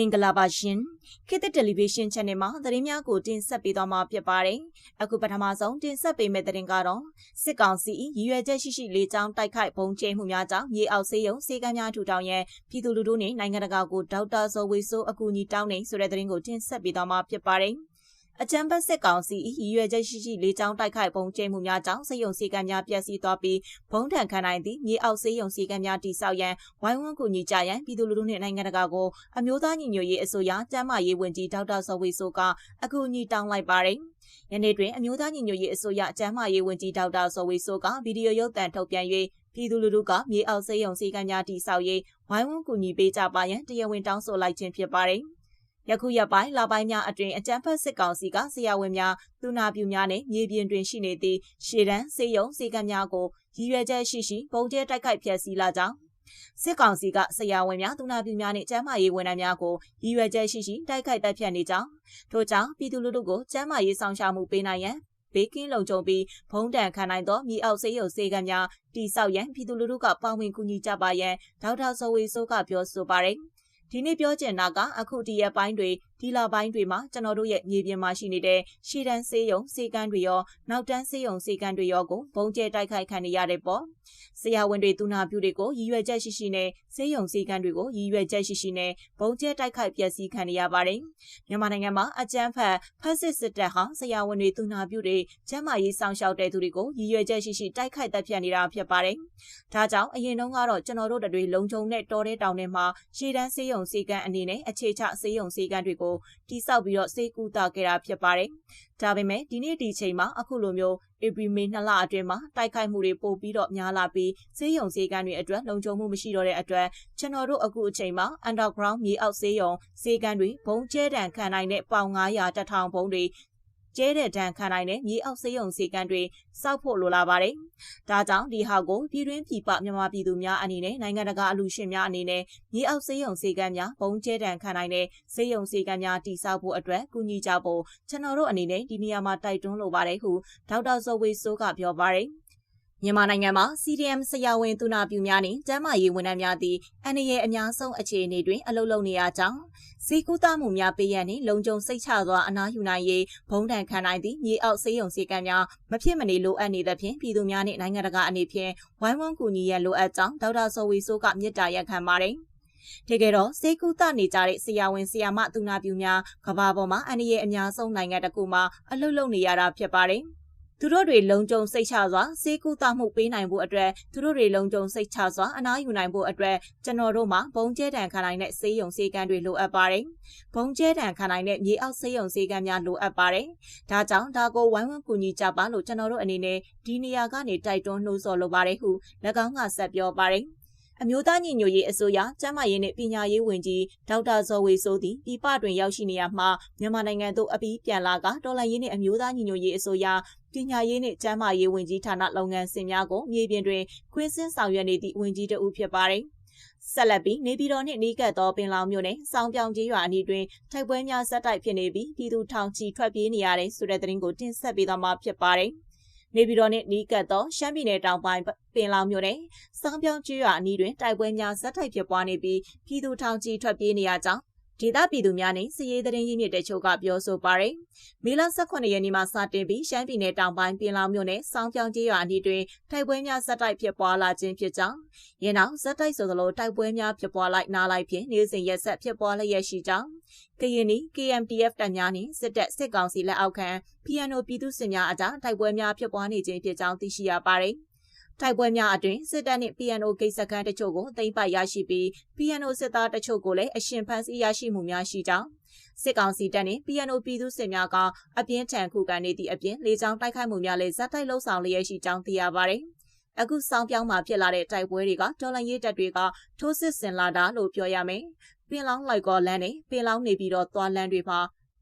မင်္ဂလာပါရှင်ခေတ်သစ်တယ်လီဗီရှင်း channel မှာသတင်းများကိုတင်ဆက်ပေးသွားမှာဖြစ်ပါတယ်အခုပထမဆုံးတင်ဆက်ပေးမယ့်သတင်းကတော့စစ်ကောင်စီရည်ရွယ်ချက်ရှိရှိလေးချောင်းတိုက်ခိုက်ပုံကျဲမှုများကြောင့်မြေအောက်ဆေးရုံစေကမ်းများထူထောင်ရန်ပြည်သူလူထုနဲ့နိုင်ငံတကာကိုဒေါက်တာဇော်ဝေဆိုးအကူအညီတောင်းနေဆိုတဲ့သတင်းကိုတင်ဆက်ပေးသွားမှာဖြစ်ပါတယ် အကြံဖက်စစ်ကောင်စီရည်ရွယ်ချက်ရှိရှိလေးချောင်းတိုက်ခိုက်ပုံကျဲမှုများကြောင့်စေယုံစီကံများပျက်စီးသွားပြီးဘုံထန်ခံနိုင်သည့်မြေအောက်စေယုံစီကံများတိဆောက်ရန်ဝိုင်းဝန်းကူညီကြရန်ပြည်သူလူထုနှင့်နိုင်ငံတကာကိုအမျိုးသားညီညွတ်ရေးအစိုးရကျန်းမာရေးဝန်ကြီးဒေါက်တာစောဝေဆိုကအကူအညီတောင်းလိုက်ပါတယ်။ယနေ့တွင်အမျိုးသားညီညွတ်ရေးအစိုးရကျန်းမာရေးဝန်ကြီးဒေါက်တာစောဝေဆိုကဗီဒီယိုရုပ်သံထုတ်ပြန်၍ပြည်သူလူထုကမြေအောက်စေယုံစီကံများတိဆောက်ရေးဝိုင်းဝန်းကူညီပေးကြပါရန်တရားဝင်တောင်းဆိုလိုက်ခြင်းဖြစ်ပါတယ်။ ယခုရက်ပိုင်းလပိုင်းများအတွင်အကြမ်းဖက်စစ်ကောင်စီကဆရာဝန်များသူနာပြုများနဲ့မြေပြင်တွင်ရှိနေသည့်ရှေ့တန်းစေယုံစေကံများကိုရည်ရွယ်ချက်ရှိရှိပုံကျဲတိုက်ခိုက်ဖျက်ဆီးလာကြောင်းစစ်ကောင်စီကဆရာဝန်များသူနာပြုများနဲ့ကျန်းမာရေးဝန်ထမ်းများကိုရည်ရွယ်ချက်ရှိရှိတိုက်ခိုက်တပ်ဖြတ်နေကြောင်းထို့ကြောင့်ပြည်သူလူထုကိုကျန်းမာရေးဆောင်ရှားမှုပေးနိုင်ရန်ဘေးကင်းလုံခြုံပြီးဖုံးတန်ခံနိုင်သောမြေအောက်ဆေးရုံစေကံများတိဆောက်ရန်ပြည်သူလူထုကပါဝင်ကူညီကြပါရန်ဒေါက်တာဇော်ဝေဆိုးကပြောဆိုပါရယ် ဒီနေ့ပြောချင်တာက အခုဒီရက်ပိုင်းတွေ ဒီလပိုင်းတွေမှာကျွန်တော်တို့ရဲ့မြေပြင်မှာရှိနေတဲ့ရှေ့တန်းစေးရုံစေကန်းတွေရောနောက်တန်းစေးရုံစေကန်းတွေရောကိုဘုံကျဲတိုက်ခိုက်ခံနေရတဲ့ပေါ့ဆရာဝန်တွေသူနာပြုတွေကိုရည်ရွယ်ချက်ရှိရှိနဲ့စေးရုံစေကန်းတွေကိုရည်ရွယ်ချက်ရှိရှိနဲ့ဘုံကျဲတိုက်ခိုက်ပျက်စီးခံနေရပါတယ်မြန်မာနိုင်ငံမှာအကြမ်းဖက်ဖက်စစ်စစ်တပ်ဟာဆရာဝန်တွေသူနာပြုတွေကျန်းမာရေးစောင့်ရှောက်တဲ့သူတွေကိုရည်ရွယ်ချက်ရှိရှိတိုက်ခိုက်တပ်ဖြတ်နေတာဖြစ်ပါတယ်ဒါကြောင့်အရင်တုန်းကတော့ကျွန်တော်တို့တွေလုံခြုံတဲ့တော်တဲ့တောင်ထဲမှာရှေ့တန်းစေးရုံစေကန်းအနေနဲ့အခြေချစေးရုံစေကန်းတွေကိုတိစောက်ပြီးတော့စေကူတာခဲ့တာဖြစ်ပါတယ်။ဒါပေမဲ့ဒီနေ့ဒီချိန်မှာအခုလိုမျိုးဧပြီမေနှစ်လအတွင်းမှာတိုက်ခိုက်မှုတွေပိုပြီးတော့များလာပြီးဈေးရုံဈေးကန်းတွေအတွက်လုံခြုံမှုမရှိတော့တဲ့အတွက်ကျွန်တော်တို့အခုအချိန်မှာ underground မြေအောက်ဈေးရုံဈေးကန်းတွေဘုံကျဲတံခံနိုင်တဲ့ပေါင်900တထောင်ဘုံတွေ ကျဲတဲ့ဒဏ်ခံနိုင်တဲ့မြေအောက်စေးရုံစေကန်းတွေစောက်ဖို့လိုလာပါတယ်။ဒါကြောင့်ဒီဟာကိုပြည်တွင်းပြည်ပမြန်မာပြည်သူများအနေနဲ့နိုင်ငံတကာအလူရှင်များအနေနဲ့မြေအောက်စေးရုံစေကန်းများဘုံကျဲဒဏ်ခံနိုင်တဲ့စေးရုံစေကန်းများတိစောက်ဖို့အတွက်ကူညီကြဖို့ကျွန်တော်တို့အနေနဲ့ဒီနေရာမှာတိုက်တွန်းလိုပါတယ်ဟုဒေါက်တာဇော်ဝေဆိုးကပြောပါတယ်။ မြန်မာနိုင်ငံမှာ CDM ဆရာဝန်သူနာပြုများနှင့်ကျန်းမာရေးဝန်ထမ်းများသည်အန္တရာယ်အများဆုံးအခြေအနေတွင် အလုပ်လုပ်နေရကြောင်းစီကူတာမှုများပေးရန်နှင့်လုံခြုံစိတ်ချစွာအနားယူနိုင်ရေးဘုံတန်ခံနိုင်သည့်မြေအောက်ဆေးရုံစည်းကမ်းများမဖြစ်မနေလိုအပ်နေသဖြင့်ပြည်သူများနှင့်နိုင်ငံတကာအနေဖြင့်ဝိုင်းဝန်းကူညီရန်လိုအပ်ကြောင်းဒေါက်တာစောဝီဆိုးကမြစ်တာရက်ခံပါတယ်။တကယ်တော့စေကူတနေကြတဲ့ဆရာဝန်ဆရာမသူနာပြုများကဘာပေါ်မှာအန္တရာယ်အများဆုံးနိုင်ငံတစ်ခုမှာအလုပ်လုပ်နေရတာဖြစ်ပါတယ်။ သူတို့တွေလုံခြုံစိတ်ချစွာစေကူတာမှုပေးနိုင်ဖို့အတွက်သူတို့တွေလုံခြုံစိတ်ချစွာအနားယူနိုင်ဖို့အတွက်ကျွန်တော်တို့မှာဘုံကျဲတံခံနိုင်တဲ့စေယုံစေကန်းတွေလိုအပ်ပါတယ်။ဘုံကျဲတံခံနိုင်တဲ့မြေအောက်စေယုံစေကန်းများလိုအပ်ပါတယ်။ဒါကြောင့်ဒါကိုဝိုင်းဝန်းကူညီကြပါလို့ကျွန်တော်တို့အနေနဲ့ဒီနေရာကနေတိုက်တွန်းနှိုးဆော်လိုပါတယ်ဟု၎င်းကဆက်ပြောပါတယ်။ အမျိုးသားညီညွတ်ရေးအစိုးရကျန်းမာရေးနဲ့ပညာရေးဝန်ကြီးဒေါက်တာဇော်ဝေဆိုးသည်ပြည်ပတွင်ရောက်ရှိနေရမှမြန်မာနိုင်ငံသို့အပြီးပြန်လာကတော်လှန်ရေးနဲ့အမျိုးသားညီညွတ်ရေးအစိုးရပညာရေးနဲ့ကျန်းမာရေးဝန်ကြီးဌာနလုပ်ငန်းစဉ်များကိုမြေပြင်တွင်ခွင့်စင်းဆောင်ရွက်နေသည့်ဝန်ကြီးတဦးဖြစ်ပါတယ်။ဆက်လက်ပြီးနေပြည်တော်နှင့်နီးကပ်သောပင်လောင်မြို့နယ်စောင်းပြောင်ကြီးရွာအနီးတွင်ထိုက်ပွဲများဆက်တိုက်ဖြစ်နေပြီးပြည်သူထောင်ချီထွက်ပြေးနေရတဲ့ဆိုတဲ့သတင်းကိုတင်ဆက်ပေးသွားမှာဖြစ်ပါတယ်။ နေပြည်တော်နှင့်နီးကပ်သောရှမ်းပြည်နယ်တောင်ပိုင်းပင်လောင်မြို့နယ်စောင်းပြောင်းကျွော်အနီးတွင်တိုက်ပွဲများဇက်တိုက်ဖြစ်ပွားနေပြီးပြည်သူထောင်ချီထွက်ပြေးနေရကြောင်း ဒေသပြည်သူများနဲ့စီရေးသတင်းရင်းမြစ်တချို့ကပြောဆိုပါရယ်။မေလ18ရက်နေ့မှာစတင်ပြီးရှမ်းပြည်နယ်တောင်ပိုင်းပြင်လောင်မြို့နယ်စောင်းပြောင်းကျေးရွာအနီးတွင်တိုက်ပွဲများဇက်တိုက်ဖြစ်ပွားလာခြင်းဖြစ်ကြောင်းရင်းနောက်ဇက်တိုက်ဆိုသလိုတိုက်ပွဲများဖြစ်ပွားလိုက်နားလိုက်ဖြင့်နေ့စဉ်ရက်ဆက်ဖြစ်ပွားလျက်ရှိကြောင်းကရင်နီ KMTF တပ်များနှင့်စစ်တပ်စစ်ကောင်စီလက်အောက်ခံ PNO ပြည်သူစစ်များအကြားတိုက်ပွဲများဖြစ်ပွားနေခြင်းဖြစ်ကြောင်းသိရှိရပါသည် တိုက်ပွဲများအတွင်စစ်တပ်နှင့် PNO ဂိတ်စခန်းတချို့ကိုသိမ်းပိုက်ရရှိပြီး PNO စစ်သားတချို့ကိုလည်းအရှင်ဖမ်းဆီးရရှိမှုများရှိကြောင်းစစ်ကောင်စီတပ်နှင့် PNO ပြည်သူစစ်များကအပြင်းထန်ခုခံနေသည့်အပြင်လေကြောင်းတိုက်ခိုက်မှုများလည်းဇက်တိုက်လှုပ်ဆောင်လျက်ရှိကြောင်းသိရပါတယ်။အခုစောင်းပြောင်းမှာဖြစ်လာတဲ့တိုက်ပွဲတွေကတော်လန်ရေးတပ်တွေကထိုးစစ်ဆင်လာတာလို့ပြောရမယ်ပင်လောင်းလိုက်ကောလန်းနဲ့ပင်လောင်းနေပြီးတော့သွားလန်းတွေမှာ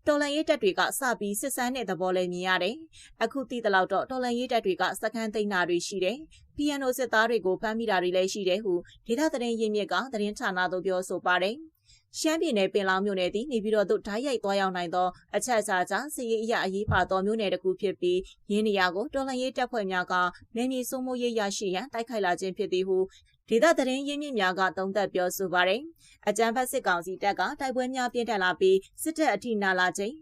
တော်လန်ရေးတပ်တွေကစပြီးစစ်ဆန်းတဲ့သဘောလေးမြင်ရတယ်။အခုသိတဲ့လောက်တော့တော်လန်ရေးတပ်တွေကစကန်းသိမ်းတာတွေရှိတယ်။ PNO စစ်သားတွေကိုဖမ်းမိတာတွေလည်းရှိတယ်ဟုဒေသသတင်းရင်းမြစ်ကသတင်းဌာနသို့ပြောဆိုပါတယ်။ရှမ်းပြည်နယ်ပင်လောင်မြို့နယ်သည်နေပြည်တော်သို့ဓာတ်ရိုက်သွားရောက်နိုင်သောအချက်အချာကြောင့်စီရေးအရာအရေးပါသောမြို့နယ်တစ်ခုဖြစ်ပြီးရင်းနေရာကိုတော်လှန်ရေးတပ်ဖွဲ့များကနေမြေစိုးမိုးရေးရရှိရန်တိုက်ခိုက်လာခြင်းဖြစ်သည်ဟု ဒေသသတင်းရင်းမြစ်များကသုံးသပ်ပြောဆိုပါတယ်။အကြံဖက်စစ်ကောင်စီတပ်ကတိုက်ပွဲများပြင်းထန်လာပြီးစစ်တပ်အထိနာလာခြင်း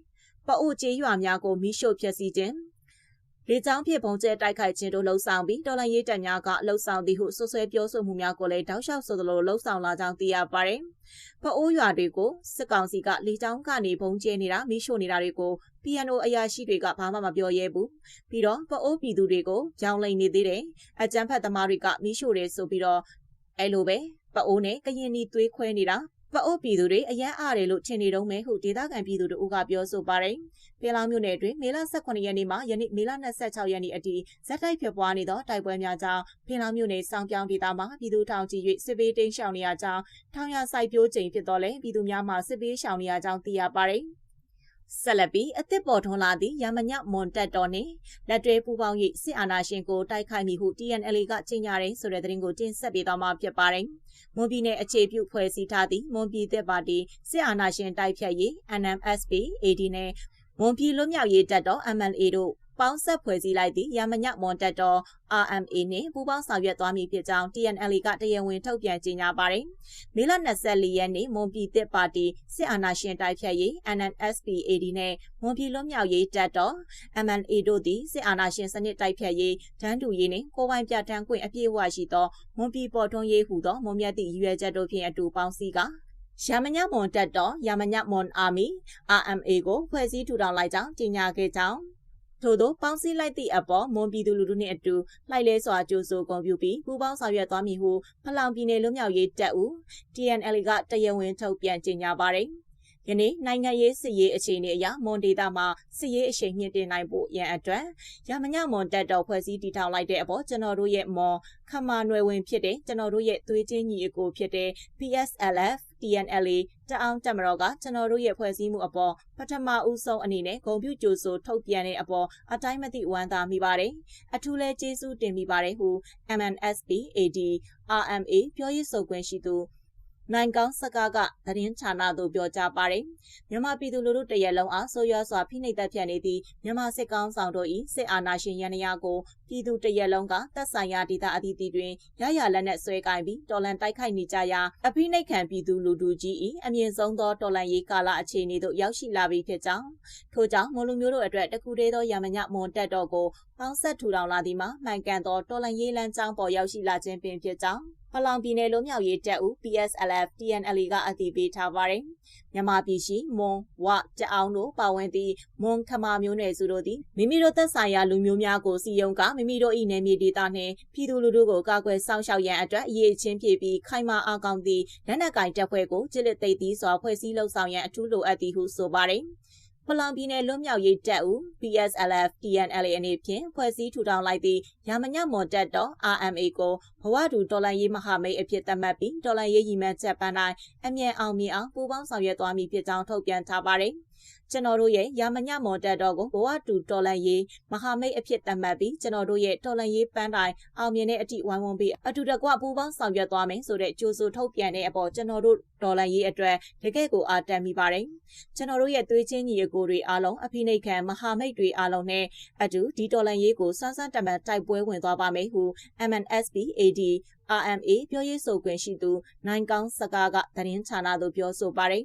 ပအိုကျေးရွာများကိုမိရှို့ဖျက်ဆီးခြင်း လေကြောင်းဖြင့်ပုံကျဲတိုက်ခိုက်ခြင်းတို့လှုံ့ဆော်ပြီးတော်လှန်ရေးတပ်များကလှုံ့ဆော်သည်ဟုဆွဆွဲပြောဆိုမှုများကိုလည်းတောက်လျှောက်ဆိုသလိုလှုံ့ဆော်လာကြောင်းသိရပါတယ်။ဖအိုးရွာတွေကိုစစ်ကောင်စီကလေကြောင်းကနေပုံကျဲနေတာမိရှို့နေတာတွေကို PNO အရာရှိတွေကဘာမှမပြောရဲဘူး။ပြီးတော့ဖအိုးပြည်သူတွေကိုကြောင်းလိန်နေသေးတယ်။အကြမ်းဖက်သမားတွေကမိရှို့တယ်ဆိုပြီးတော့အဲ့လိုပဲပအိုးနဲ့ကရင်နီသွေးခွဲနေတာ ပအိုးပြည်သူတွေအရန်အားတယ်လို့ထင်နေတော့မယ်ဟုဒေသခံပြည်သူတို့ကပြောဆိုပါတယ်။ဖေလောင်မြို့နယ်တွင်မေလ18ရက်နေ့မှယနေ့မေလ26ရက်နေ့အထိဇက်တိုက်ဖြစ်ပွားနေသောတိုက်ပွဲများကြောင့်ဖေလောင်မြို့နယ်စောင်းပြောင်းဒေသမှာပြည်သူထောင်ကြီး၍စစ်ပေးတိမ်းရှောင်နေရကြောင်းထောင်ရစိုက်ပျိုးချိန်ဖြစ်တော်လဲပြည်သူများမှစစ်ပေးရှောင်နေရကြောင်းသိရပါတယ်။ ဆက်လက်ပြီးအသစ်ပေါ်ထွန်းလာသည့်ရမညမွန်တက်တော်နှင့်လက်တွဲပူးပေါင်း၍စစ်အာဏာရှင်ကိုတိုက်ခိုက်မိဟု TNL ကကြေညာတယ်ဆိုတဲ့သတင်းကိုတင်ဆက်ပေးသွားမှာဖြစ်ပါတယ်။မွန်ပြည်နယ်အခြေပြုဖွဲ့စည်းထားသည့်မွန်ပြည်သက်ပါတီစစ်အာဏာရှင်တိုက်ဖြတ်ရေး NMSP AD နဲ့မွန်ပြည်လွတ်မြောက်ရေးတပ်တော် MLA တို့ ပေါင်းဆက်ဖွဲ့စည်းလိုက်သည့်ရမညမွန်တက်တော် RMA နှင့်ပူးပေါင်းဆောင်ရွက်သွားမည်ဖြစ်ကြောင်း TNL ကတရားဝင်ထုတ်ပြန်ကြေညာပါတယ်။မေလ24ရက်နေ့မွန်ပြည်သစ်ပါတီစစ်အာဏာရှင်တိုက်ဖြတ်ရေး NNSPAD နဲ့မွန်ပြည်လွတ်မြောက်ရေးတပ်တော် MNA တို့သည်စစ်အာဏာရှင်စနစ်တိုက်ဖြတ်ရေးတန်းတူရေးနှင့်ကိုယ်ပိုင်ပြဋ္ဌာန်းခွင့်အပြည့်အဝရှိသောမွန်ပြည်ပေါ်ထွန်းရေးဟူသောမွန်မြတ်သည့်ရည်ရွယ်ချက်တို့ဖြင့်အတူပေါင်းစည်းကာရမညမွန်တက်တော်ရမညမွန်အာမီ RMA ကိုဖွဲ့စည်းထူထောင်လိုက်ကြောင်းကြေညာခဲ့ကြောင်း ထို့သောပေါင်းစည်းလိုက်သည့်အပေါ်မွန်ပြည်သူလူထုနှင့်အတူလိုက်လဲစွာကြိုးဆိုဂုဏ်ပြုပြီးပူးပေါင်းဆောင်ရွက်သွားမည်ဟုဖလောင်ပြည်နယ်လွတ်မြောက်ရေးတပ်ဦး TNL ကတရားဝင်ထုတ်ပြန်ကြေညာပါတယ်။ယနေ့နိုင်ငံရေးစစ်ရေးအခြေအနေအရမွန်ဒေတာမှာစစ်ရေးအရှိန်မြင့်တင်နိုင်ဖို့ရန်အတွက်ရမညမွန်တပ်တော်ဖွဲ့စည်းတည်ထောင်လိုက်တဲ့အပေါ်ကျွန်တော်တို့ရဲ့မွန်ခမာနွယ်ဝင်ဖြစ်တဲ့ကျွန်တော်တို့ရဲ့သွေးချင်းညီအကိုဖြစ်တဲ့ PSLF TNLA တအောင်တက်မတော်ကကျွန်တော်တို့ရဲ့ဖွဲ့စည်းမှုအပေါ်ပထမဦးဆုံးအနေနဲ့ဂုံပြူကြိုဆိုထုတ်ပြန်တဲ့အပေါ်အတိုင်းမသိဝမ်းသာမိပါတယ်။အထူးလဲကျေးဇူးတင်မိပါတယ်ဟု MNSP AD RMA ပြောရေးဆိုခွင့်ရှိသူ နိုင်ကောင်းစကားကသတင်းဌာနသို့ပြောကြားပါတယ်။မြန်မာပြည်သူလူထုတရက်လုံးအားဆိုးရွားစွာဖိနှိပ်သက်ဖြတ်နေသည့်မြန်မာစစ်ကောင်ဆောင်တို့၏စစ်အာဏာရှင်ရန်ရာကိုပြည်သူတရက်လုံးကသက်ဆိုင်ရာဒေသအသီးသီးတွင်ရရလက်နက်ဆွဲကင်ပြီးတော်လန်တိုက်ခိုက်နေကြရာအဖိနှိပ်ခံပြည်သူလူထုကြီး၏အမြင့်ဆုံးသောတော်လန်ရေးကာလအခြေအနေသို့ရောက်ရှိလာပြီဖြစ်ကြောင်းထို့ကြောင့်မလူမျိုးတို့အတွက်တခုတည်းသောရမညမွန်တက်တော်ကိုပေါင်းဆက်ထူထောင်လာသည်မှာမှန်ကန်သောတော်လန်ရေးလမ်းကြောင်းပေါ်ရောက်ရှိလာခြင်းပင်ဖြစ်ကြောင်း ဖလောင်ပြည်နယ်လုံးမြောက်ရေးတပ်ဦး PSLF TNL ကအတည်ပြုထားပါတယ်။မြန်မာပြည်ရှိမွန်ဝတအောင်တို့ပါဝင်သည့်မွန်ခမာမျိုးနွယ်စုတို့သည်မိမိတို့သက်ဆိုင်ရာလူမျိုးများကိုစီယုံကမိမိတို့၏နယ်မြေဒေသနှင့်ပြည်သူလူထုကိုကာကွယ်စောင့်ရှောက်ရန်အတွက်အရေးချင်းဖြစ်ပြီးခိုင်မာအားကောင်းသည့်လက်နက်ကင်တပ်ဖွဲ့ကိုကြစ်လက်သိသိစွာဖွဲ့စည်းလှုပ်ဆောင်ရန်အထူးလိုအပ်သည်ဟုဆိုပါတယ်။ ဖလောင်ပြည်နယ်လွတ်မြောက်ရေးတပ်ဦး PSLF TNLA အနေဖြင့်ဖွဲ့စည်းထူထောင်လိုက်သည့်ရမညမော်တပ်တော် RMA ကိုဘဝတူတော်လှန်ရေးမဟာမိတ်အဖြစ်သတ်မှတ်ပြီးတော်လှန်ရေးရည်မှန်းချက်ပန်းတိုင်းအမြဲအောင်မြင်အောင်ပူးပေါင်းဆောင်ရွက်သွားမည်ဖြစ်ကြောင်းထုတ်ပြန်ထားပါတယ်။ ကျွန်တော်တို့ရဲ့ရာမညမော်တက်တော်ကိုဘဝတူတော်လန်ရေးမဟာမိတ်အဖြစ်သတ်မှတ်ပြီးကျွန်တော်တို့ရဲ့တော်လန်ရေးပန်းတိုင်အောင်မြင်တဲ့အထိဝိုင်းဝန်းပြီးအတူတကွပူးပေါင်းဆောင်ရွက်သွားမယ်ဆိုတဲ့ကြိုးစိုးထုတ်ပြန်တဲ့အပေါ်ကျွန်တော်တို့တော်လန်ရေးအတွက်တကယ့်ကိုအားတန်မိပါတယ်ကျွန်တော်တို့ရဲ့သွေးချင်းညီအကိုတွေအားလုံးအဖိနှိတ်ခံမဟာမိတ်တွေအားလုံးနဲ့အတူဒီတော်လန်ရေးကိုစမ်းစမ်းတမန်တိုက်ပွဲဝင်သွားပါမယ်ဟု MNSP AD RMA ပြောရေးဆိုခွင့်ရှိသူနိုင်ကောင်းစကားကသတင်းဌာနသို့ပြောဆိုပါတယ်